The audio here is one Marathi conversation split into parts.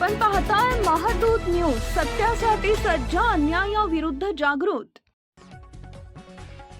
आपण पाहताय महादूत न्यूज सत्यासाठी सज्ज अन्यायाविरुद्ध जागृत.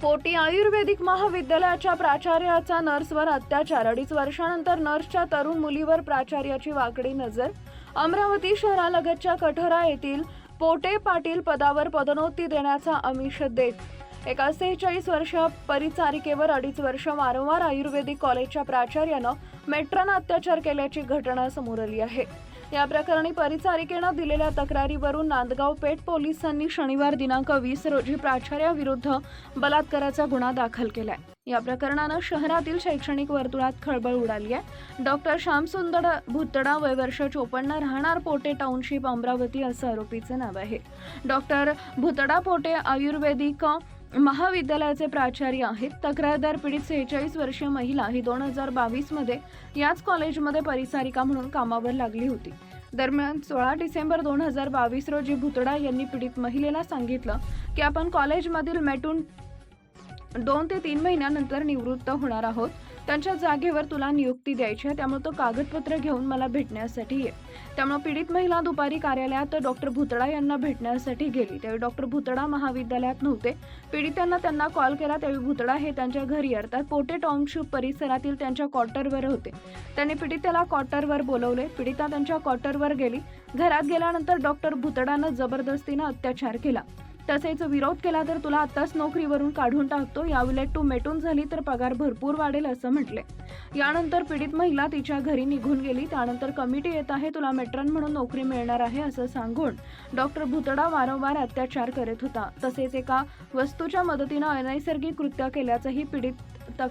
पोटी आयुर्वेदिक महाविद्यालयाच्या प्राचार्याचा नर्सवर अत्याचार. अडीच वर्षानंतर नर्सच्या तरुण मुलीवर प्राचार्याची वाकडी नजर. अमरावती शहरालगतच्या कठोरा येथील पोटे पाटील पदावर पदोन्नती देण्याचा आमिष देत. एका सेहेचाळीस वर्ष परिचारिकेवर अडीच वर्ष वारंवार आयुर्वेदिक कॉलेजच्या प्राचार्यानं मेट्रानं अत्याचार केल्याची घटना समोर आली आहे. या प्रकरणी परिचारिकेनं दिलेल्या तक्रारीवरून नांदगाव पेठ पोलिसांनी शनिवार दिनांक वीस रोजी प्राचार्याविरुद्ध बलात्काराचा गुन्हा दाखल केलाय. या प्रकरणानं शहरातील शैक्षणिक वर्तुळात खळबळ उडाली आहे. डॉक्टर श्यामसुंदर भुतडा वय वर्ष चोपन्न राहणार पोटे टाउनशिप अमरावती असं आरोपीचं नाव आहे. डॉक्टर भुतडा पोटे आयुर्वेदिक महाविद्यालयाचे प्राचार्य आहेत. तक्रारदार पीडित सेहेचाळीस वर्षीय महिला ही दोन हजार बावीसमध्ये याच कॉलेजमध्ये परिसारिका म्हणून कामावर लागली होती. दरम्यान सोळा डिसेंबर दोन हजार बावीस रोजी भुतडा यांनी पीडित महिलेला सांगितलं की आपण कॉलेजमधील मेटून दोन ते तीन महिन्यानंतर निवृत्त होणार आहोत. त्यांच्या जागेवर तुला नियुक्ती द्यायची आहे त्यामुळे तो कागदपत्र घेऊन मला भेटण्यासाठी ये. त्यामुळे पीडित महिला दुपारी कार्यालयात डॉक्टर भुतडा यांना भेटण्यासाठी गेली. त्यावेळी डॉक्टर भुतडा महाविद्यालयात नव्हते. पीडितांना त्यांना कॉल केला त्यावेळी भुतडा हे त्यांच्या घरी अर्थात पोटे टाउनशिप परिसरातील त्यांच्या क्वार्टरवर होते. त्यांनी पीडितेला क्वार्टरवर बोलवले. पीडिता त्यांच्या क्वार्टरवर गेली. घरात गेल्यानंतर डॉक्टर भुतडानं जबरदस्तीनं अत्याचार केला. तसेच विरोध केला तर तुला आत्ताच नोकरीवरून काढून टाकतो. या उलट तू मेटून झाली तर पगार भरपूर वाढेल असं म्हटले. यानंतर पीडित महिला तिच्या घरी निघून गेली. त्यानंतर कमिटी येत आहे. तुला मेट्रन म्हणून नोकरी मिळणार आहे असं सांगून डॉक्टर भुतडा वारंवार अत्याचार करत होता. तसेच एका वस्तूच्या मदतीनं अनैसर्गिक कृत्य केल्याचंही पीडित तक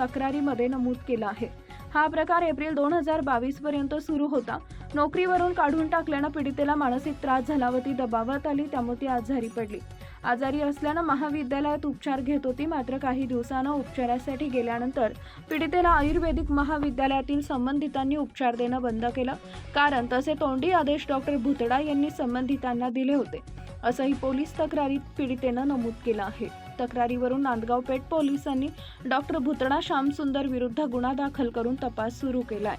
तक्रारीमध्ये नमूद केलं आहे. हा प्रकार एप्रिल दोन हजार बावीस पर्यंत सुरू होता. नोकरीवरून काढून टाकल्यानं पीडितेला मानसिक त्रास झाला व ती दबावात आली त्यामुळे ती आजारी पडली. आजारी असल्यानं महाविद्यालयात उपचार घेत होती मात्र काही दिवसानं उपचारासाठी गेल्यानंतर पीडितेला आयुर्वेदिक महाविद्यालयातील संबंधितांनी उपचार देणं बंद केलं. कारण तसे तोंडी आदेश डॉक्टर भुतडा यांनी संबंधितांना दिले होते. असंही पोलीस तक्रारीत पीडितेनं नमूद केलं आहे. तक्रारीवरून नांदगाव पेठ पोलिसांनी डॉक्टर भुतणा श्यामसुंदर विरुद्ध गुन्हा दाखल करून तपास सुरू केलाय.